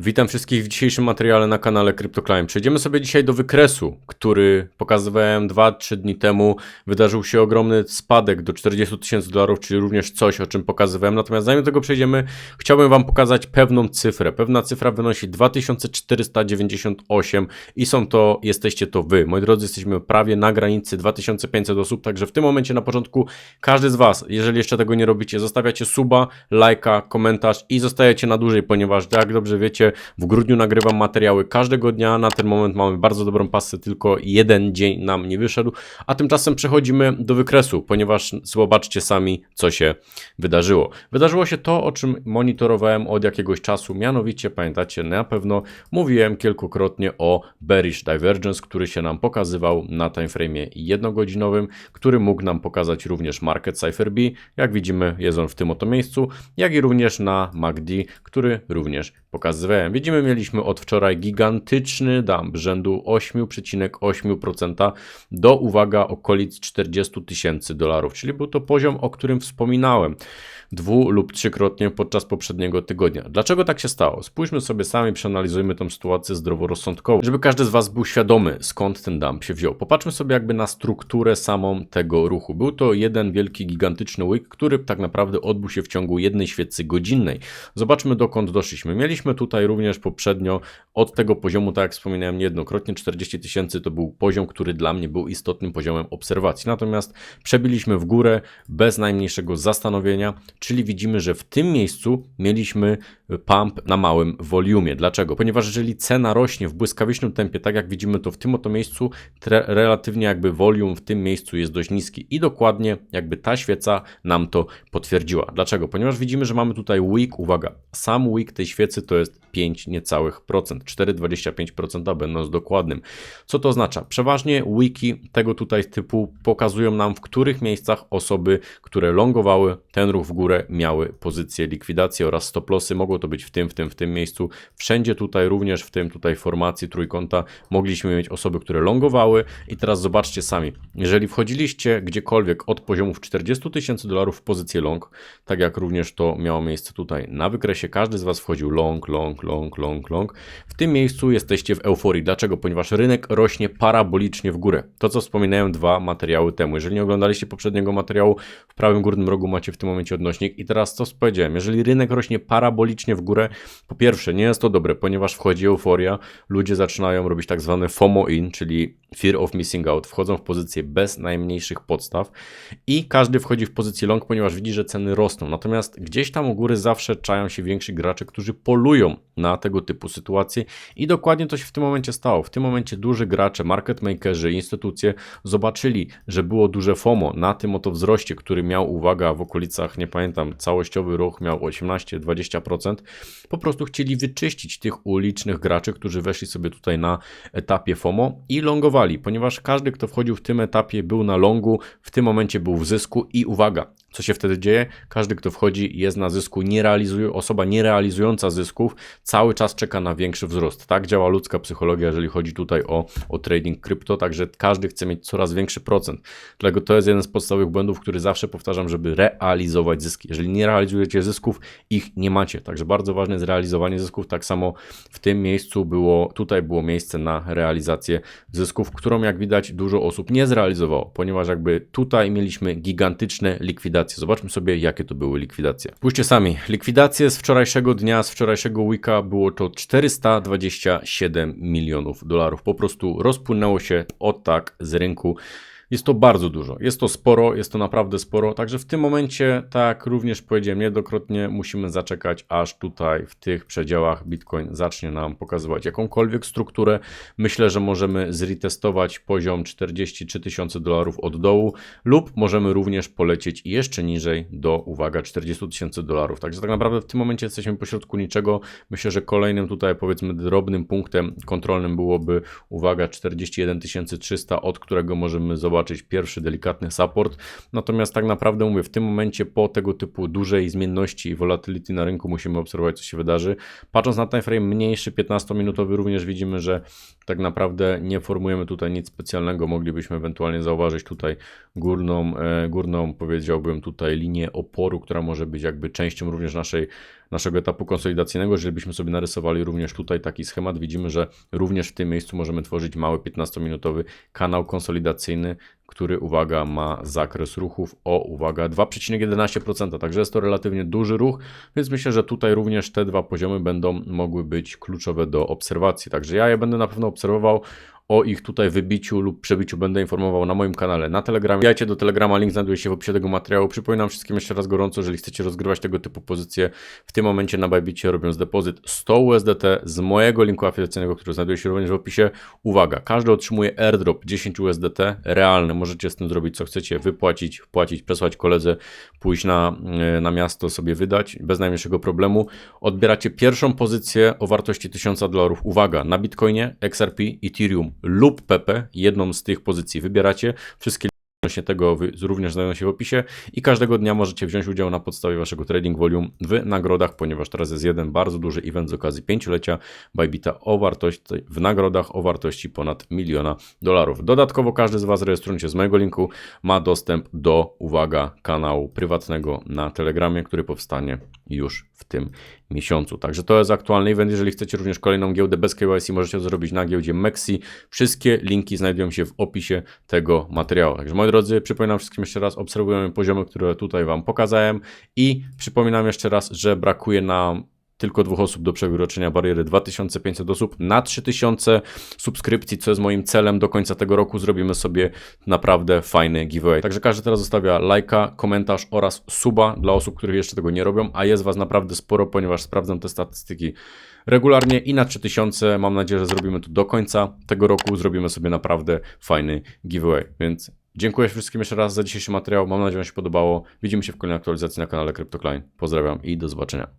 Witam wszystkich w dzisiejszym materiale na kanale CryptoClimb. Przejdziemy sobie dzisiaj do wykresu, który pokazywałem 2-3 dni temu. Wydarzył się ogromny spadek do 40 tysięcy dolarów, czyli również coś, o czym pokazywałem. Natomiast zanim do tego przejdziemy, chciałbym Wam pokazać pewną cyfrę. Pewna cyfra wynosi 2498 i są to, jesteście to Wy. Moi drodzy, jesteśmy prawie na granicy 2500 osób, także w tym momencie na początku każdy z Was, jeżeli jeszcze tego nie robicie, zostawiacie suba, lajka, komentarz i zostajecie na dłużej, ponieważ jak dobrze wiecie, w grudniu nagrywam materiały każdego dnia. Na ten moment mamy bardzo dobrą pasę, tylko jeden dzień nam nie wyszedł. A tymczasem przechodzimy do wykresu, ponieważ zobaczcie sami, co się wydarzyło. Wydarzyło się to, o czym monitorowałem od jakiegoś czasu. Mianowicie, pamiętacie, na pewno mówiłem kilkukrotnie o bearish divergence, który się nam pokazywał na timeframe jednogodzinowym, który mógł nam pokazać również market Cypher B. Jak widzimy, jest on w tym oto miejscu, jak i również na MACD, który również pokazywałem. Widzimy, mieliśmy od wczoraj gigantyczny dump rzędu 8,8% do, uwaga, okolic 40 tysięcy dolarów, czyli był to poziom, o którym wspominałem dwu lub trzykrotnie podczas poprzedniego tygodnia. Dlaczego tak się stało? Spójrzmy sobie sami, przeanalizujmy tę sytuację zdroworozsądkowo, żeby każdy z Was był świadomy, skąd ten dump się wziął. Popatrzmy sobie jakby na strukturę samą tego ruchu. Był to jeden wielki, gigantyczny łyk, który tak naprawdę odbył się w ciągu jednej świecy godzinnej. Zobaczmy dokąd doszliśmy. Mieliśmy tutaj również poprzednio od tego poziomu, tak jak wspominałem niejednokrotnie, 40 tysięcy to był poziom, który dla mnie był istotnym poziomem obserwacji. Natomiast przebiliśmy w górę bez najmniejszego zastanowienia, czyli widzimy, że w tym miejscu mieliśmy pump na małym volumie. Dlaczego? Ponieważ jeżeli cena rośnie w błyskawicznym tempie, tak jak widzimy to w tym oto miejscu, relatywnie jakby volume w tym miejscu jest dość niski i dokładnie jakby ta świeca nam to potwierdziła. Dlaczego? Ponieważ widzimy, że mamy tutaj wick, uwaga, sam wick tej świecy to jest 5 niecałych procent, 4,25% będąc dokładnym. Co to oznacza? Przeważnie wiki tego tutaj typu pokazują nam, w których miejscach osoby, które longowały ten ruch w górę, miały pozycję likwidacji oraz stop lossy. Mogło to być w tym, w tym, w tym miejscu. Wszędzie tutaj, również w tym tutaj formacji trójkąta, mogliśmy mieć osoby, które longowały. I teraz zobaczcie sami, jeżeli wchodziliście gdziekolwiek od poziomów 40 tysięcy dolarów w pozycję long, tak jak również to miało miejsce tutaj na wykresie, każdy z Was wchodził long, long, long, long, long. W tym miejscu jesteście w euforii. Dlaczego? Ponieważ rynek rośnie parabolicznie w górę. To, co wspominałem dwa materiały temu. Jeżeli nie oglądaliście poprzedniego materiału, w prawym górnym rogu macie w tym momencie odnośnik. I teraz co powiedziałem? Jeżeli rynek rośnie parabolicznie w górę, po pierwsze, nie jest to dobre, ponieważ wchodzi euforia, ludzie zaczynają robić tak zwane FOMO in, czyli Fear of Missing Out. Wchodzą w pozycję bez najmniejszych podstaw i każdy wchodzi w pozycję long, ponieważ widzi, że ceny rosną. Natomiast gdzieś tam u góry zawsze czają się więksi gracze, którzy polują na tego typu sytuacje i dokładnie to się w tym momencie stało. W tym momencie duży gracze, market makerzy, instytucje zobaczyli, że było duże FOMO na tym oto wzroście, który miał, uwaga, w okolicach, nie pamiętam, całościowy ruch miał 18-20%. Po prostu chcieli wyczyścić tych ulicznych graczy, którzy weszli sobie tutaj na etapie FOMO i longowali, ponieważ każdy, kto wchodził w tym etapie, był na longu, w tym momencie był w zysku i uwaga, co się wtedy dzieje? Każdy, kto wchodzi, jest na zysku, nie realizuje, osoba nierealizująca zysków cały czas czeka na większy wzrost. Tak działa ludzka psychologia, jeżeli chodzi tutaj o, o trading krypto, także każdy chce mieć coraz większy procent. Dlatego to jest jeden z podstawowych błędów, który zawsze powtarzam, żeby realizować zyski. Jeżeli nie realizujecie zysków, ich nie macie. Także bardzo ważne jest realizowanie zysków. Tak samo w tym miejscu było, tutaj było miejsce na realizację zysków, którą jak widać dużo osób nie zrealizowało, ponieważ jakby tutaj mieliśmy gigantyczne likwidacje likwidacje. Zobaczmy sobie, jakie to były likwidacje. Spójrzcie sami, likwidacje z wczorajszego dnia, z wczorajszego weeka było to 427 milionów dolarów. Po prostu rozpłynęło się od tak z rynku. Jest to bardzo dużo, jest to sporo, jest to naprawdę sporo, także w tym momencie, tak również powiedziałem niejednokrotnie, musimy zaczekać, aż tutaj w tych przedziałach Bitcoin zacznie nam pokazywać jakąkolwiek strukturę. Myślę, że możemy zretestować poziom 43 tysiące dolarów od dołu lub możemy również polecieć jeszcze niżej do, uwaga, 40 tysięcy dolarów. Także tak naprawdę w tym momencie jesteśmy pośrodku niczego. Myślę, że kolejnym tutaj powiedzmy drobnym punktem kontrolnym byłoby, uwaga, 41 300, od którego możemy zobaczyć zobaczyć pierwszy delikatny support. Natomiast tak naprawdę mówię, w tym momencie po tego typu dużej zmienności i volatility na rynku musimy obserwować, co się wydarzy. Patrząc na ten frame mniejszy, 15-minutowy, również widzimy, że tak naprawdę nie formujemy tutaj nic specjalnego. Moglibyśmy ewentualnie zauważyć tutaj górną, e, górną powiedziałbym tutaj linię oporu, która może być jakby częścią również naszej naszego etapu konsolidacyjnego. Jeżeli byśmy sobie narysowali również tutaj taki schemat, widzimy, że również w tym miejscu możemy tworzyć mały 15-minutowy kanał konsolidacyjny, który, uwaga, ma zakres ruchów o, uwaga, 2,11%, także jest to relatywnie duży ruch, więc myślę, że tutaj również te dwa poziomy będą mogły być kluczowe do obserwacji. Także ja je będę na pewno obserwował. O ich tutaj wybiciu lub przebiciu będę informował na moim kanale na Telegramie. Wbijajcie do Telegrama, link znajduje się w opisie tego materiału. Przypominam wszystkim jeszcze raz gorąco, jeżeli chcecie rozgrywać tego typu pozycje, w tym momencie na Bajbicie robiąc depozyt 100 USDT z mojego linku afiliacyjnego, który znajduje się również w opisie. Uwaga, każdy otrzymuje airdrop 10 USDT realny. Możecie z tym zrobić co chcecie, wypłacić, wpłacić, przesłać koledze, pójść na, e, na miasto, sobie wydać bez najmniejszego problemu. Odbieracie pierwszą pozycję o wartości 1000 dolarów. Uwaga, na Bitcoinie, XRP, Ethereum lub PP, jedną z tych pozycji wybieracie. Wszystkie odnośnie tego również znajdą się w opisie i każdego dnia możecie wziąć udział na podstawie waszego trading volume w nagrodach, ponieważ teraz jest jeden bardzo duży event z okazji pięciolecia Bybita o wartości w nagrodach o wartości ponad miliona dolarów. Dodatkowo każdy z was rejestrując się z mojego linku ma dostęp do, uwaga, kanału prywatnego na Telegramie, który powstanie już w tym miesiącu. Także to jest aktualny event. Jeżeli chcecie również kolejną giełdę bez KYC, możecie to zrobić na giełdzie Mexi. Wszystkie linki znajdują się w opisie tego materiału. Także moi drodzy, przypominam wszystkim jeszcze raz, obserwujemy poziomy, które tutaj Wam pokazałem i przypominam jeszcze raz, że brakuje nam tylko dwóch osób do przekroczenia bariery 2500 osób na 3000 subskrypcji, co jest moim celem do końca tego roku. Zrobimy sobie naprawdę fajny giveaway. Także każdy teraz zostawia lajka, komentarz oraz suba dla osób, których jeszcze tego nie robią, a jest Was naprawdę sporo, ponieważ sprawdzam te statystyki regularnie i na 3000 mam nadzieję, że zrobimy to do końca tego roku. Zrobimy sobie naprawdę fajny giveaway, więc Dziękuję wszystkim jeszcze raz za dzisiejszy materiał. Mam nadzieję, że się podobało. Widzimy się w kolejnej aktualizacji na kanale CryptoCline. Pozdrawiam i do zobaczenia.